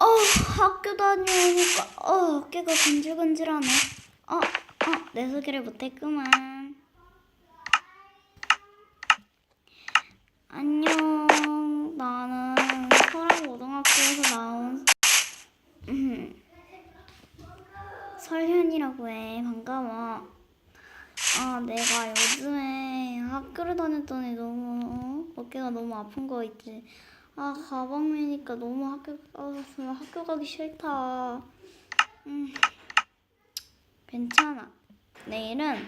어, 학교 다녀오니까 어, 어깨가 근질근질하네. 어, 어, 내 소개를 못했구만. 안녕. 나는 서울고등학교에서 나온 음, 설현이라고 해. 반가워. 아, 내가 요즘에 학교를 다녔더니 너무 어? 어깨가 너무 아픈 거 있지. 아, 가방 매니까 너무 학교 아, 정말 학교 가기 싫다. 음, 괜찮아. 내일은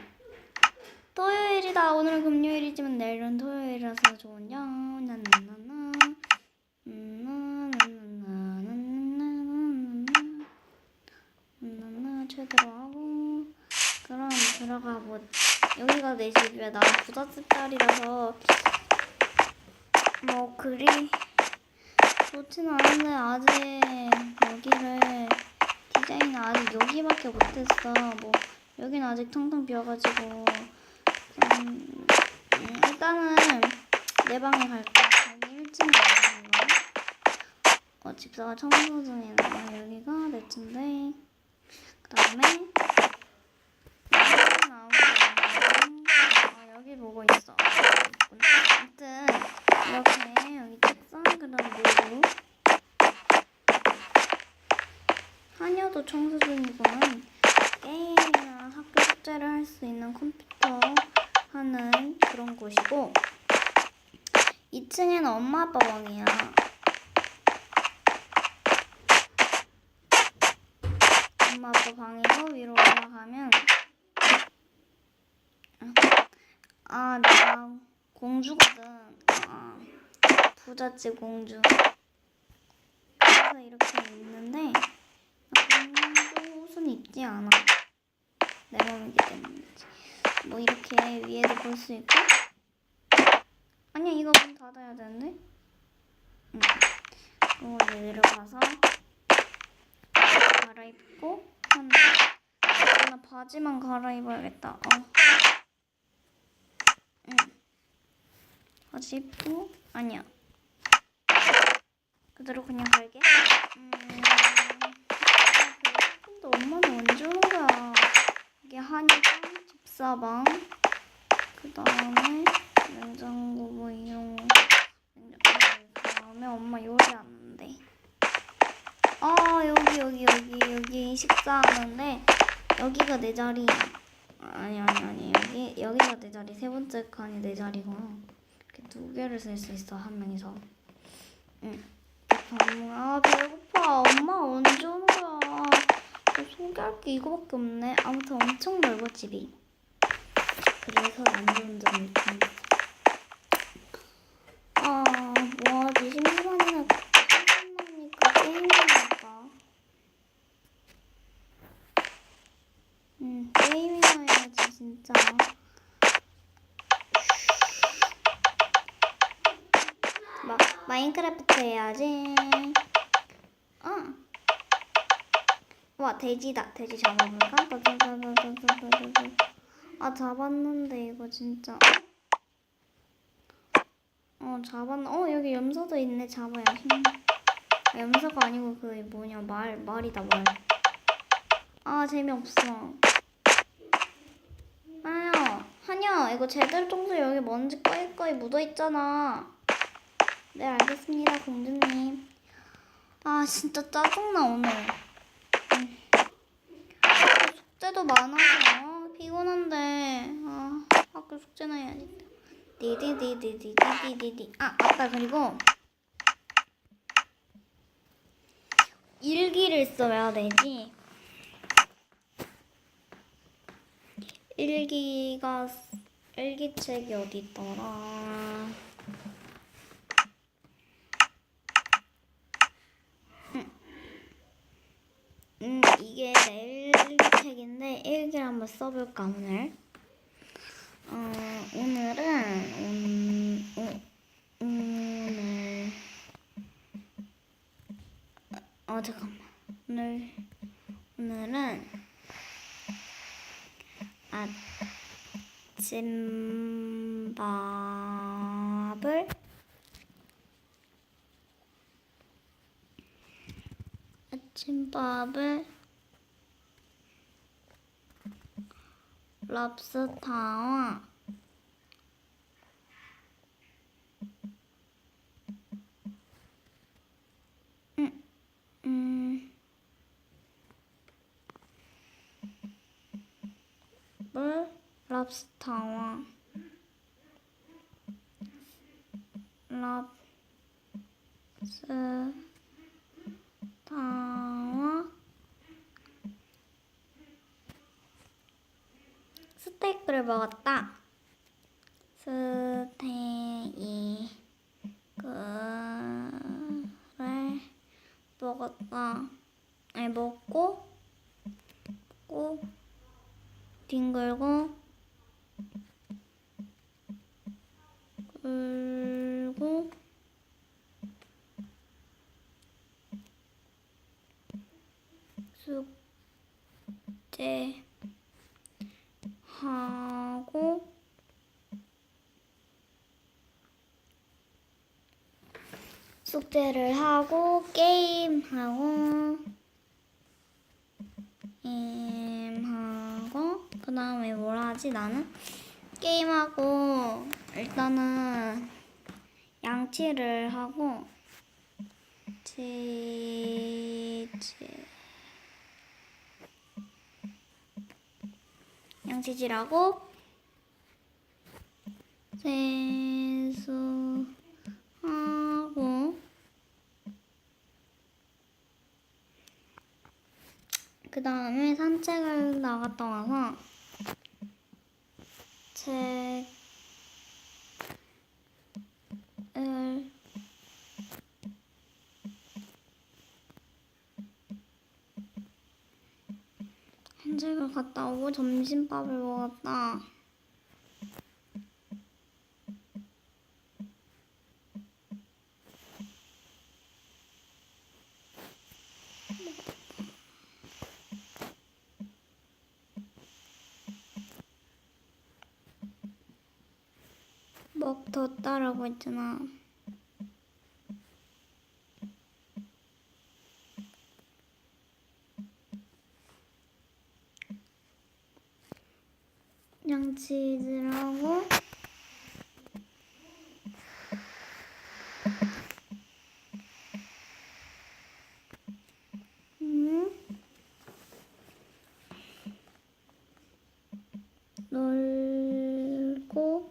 토요일이다. 오늘은 금요일이지만 내일은 토요일이라서 좋은요. 나나나나. 음, 나나나나 나나나나나. 나나나 최대로 하고 그럼 들어가 보. 여기가 내 집이야. 나 부잣집 딸이라서 뭐 그리 좋진 않은데 아직 여기를 디자인 아직 여기밖에 못했어. 뭐 여긴 아직 텅텅 비어가지고 음, 음, 일단은 내 방에 갈게. 여기 1층 방인가? 어 집사가 청소 중이네. 여기가 내 층인데 그 다음에 나오는 아 여기 보고 있어. 아무튼 이렇게 여기 책상 그다음 노루 하녀도 청소 중이고는 게임이나 학교 숙제를 할 수 있는 컴퓨터 하는 그런 곳이고 2층에는 엄마 아빠 방이야. 엄마 아빠 방에서 위로 올라가면 아 내가 공주거든. 아, 부잣집 공주. 그래서 이렇게 있는데 공주 입지 않아. 내 몸이기 때문이지. 뭐 이렇게 위에도 볼 수 있고. 아니야 이거 문 닫아야 되는데. 응. 그리고 이제 내려가서 갈아입고 한다. 나 바지만 갈아입어야겠다. 어. 응. 바지 입고 아니야. 그대로 그냥 갈게. 음. 근데 엄마는 언제 오는 거야? 이게 한이방, 집사방, 그 다음에 냉장고 뭐 이런 거. 다음에 엄마 요리하는데. 아 여기 여기 여기 여기 식사하는데 여기가 내 자리. 아니 아니 아니 여기 여기가 내 자리 세 번째 칸이 내 자리구나. 이렇게 두 개를 쓸 수 있어 한 명이서. 응. 아 배고파. 엄마 언제 오는 거야? 저 소개할 게 이거밖에 없네. 아무튼 엄청 넓어 집이. 그래서 안 좋은 점이 있다. 아 뭐하지 심심하니까 할까? 응 게임이나 해야지 진짜. 마, 마인크래프트 해야지. 어. 와 돼지다. 돼지 잡아볼까? 아 잡았는데 이거 진짜. 어 잡았. 어 여기 염소도 있네. 잡아야지. 아, 염소가 아니고 그 뭐냐 말 말이다 말. 아 재미없어. 아야 한여 이거 제대로 청소 여기 먼지 꺼이꺼이 묻어 있잖아. 네 알겠습니다 공주님. 아 진짜 짜증나 오늘. 음. 숙제도 많아서 피곤한데 아 학교 숙제나 해야지. 디디디디디디디디. 아 맞다 그리고 일기를 써야 되지. 일기가 일기책이 어디 있더라. 음, 이게 내 일기 책인데 일기를 한번 써볼까 오늘. 어, 오늘은 온, 오, 오늘 어 잠깐만 오늘 오늘은 아침밥을 아침밥을 랍스타와 음, 음, 물 랍스타와 랍스타와 스테이크를 먹었다. 스테이크를 먹었다. 아니 먹고 먹고 뒹굴고 굴고 숙제 하고 숙제를 하고 게임하고 게임하고 그 다음에 뭘 하지 나는? 게임하고 일단은 양치를 하고 치즈 양치질하고 세수하고 그 다음에 산책을 나갔다 와서 책을 갔다 오고 점심밥을 먹었다. 먹 뒀다라고 했잖아. 양치질하고 음? 놀고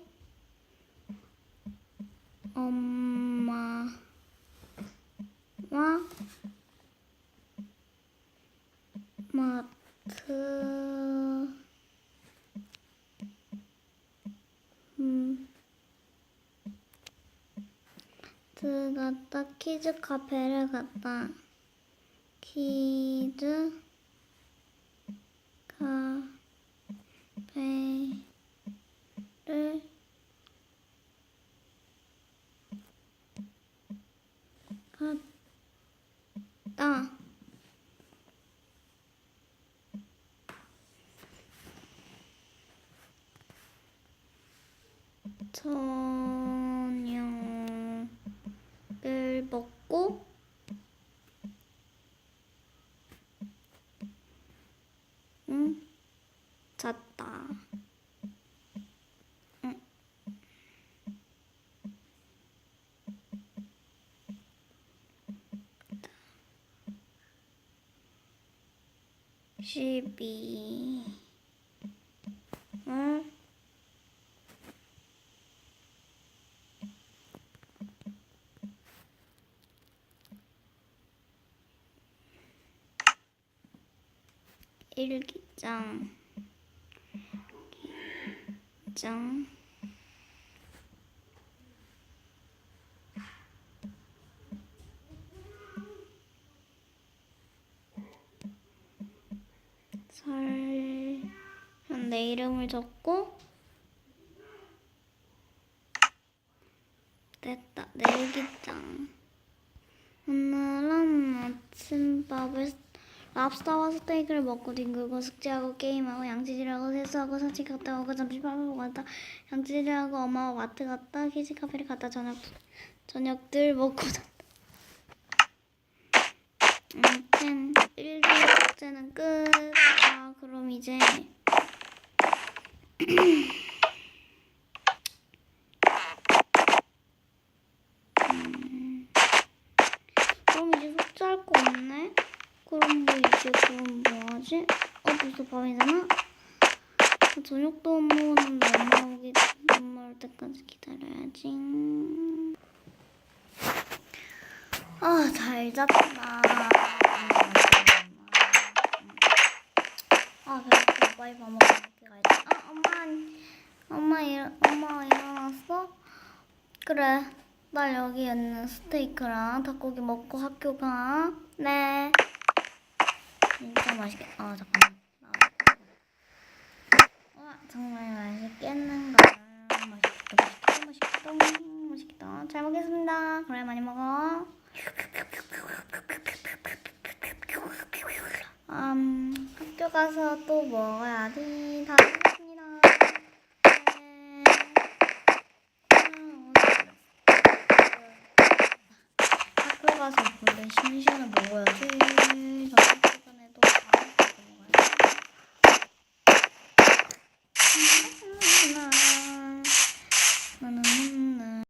엄마와 마트 음, 트 갔다 키즈 카페를 갔다. 키즈 카페를 갔다. 저 12 응? 일기장. 기장. 됐다. 내 일기장. 오늘은 아침밥을 랍스타와 스테이크를 먹고 뒹굴고 숙제하고 게임하고 양치질하고 세수하고 산책 갔다 오고 점심밥을 먹었다. 양치질하고 엄마와 마트 갔다 키즈 카페를 갔다 저녁 저녁들 먹고 잤다. 아무튼 숙제는 끝. 아, 그럼 이제 음, 그럼 이제 숙제할 거 없네. 그럼 뭐 이제 그럼 뭐 하지? 어, 벌써 밤이잖아. 저녁도 못 먹었는데 엄마 오기 엄마 올 때까지 기다려야지. 아, 잘 잤다. 아, 그래. 빨리 밥 학교 가야지. 아, 엄마, 엄마 일, 엄마 일어났어? 그래. 날 여기 있는 스테이크랑 닭고기 먹고 학교 가. 네. 진짜 맛있겠다. 아, 잠깐만. 와, 정말 맛있겠는가. 맛있겠다, 맛있겠다, 맛있겠다, 맛있겠다. 잘 먹겠습니다. 그래, 많이 먹어. 음, 학교 가서 또 먹어야지. 다 먹었습니다. 네. 음, 학교 가서 원래 심심해 먹어야지. 자,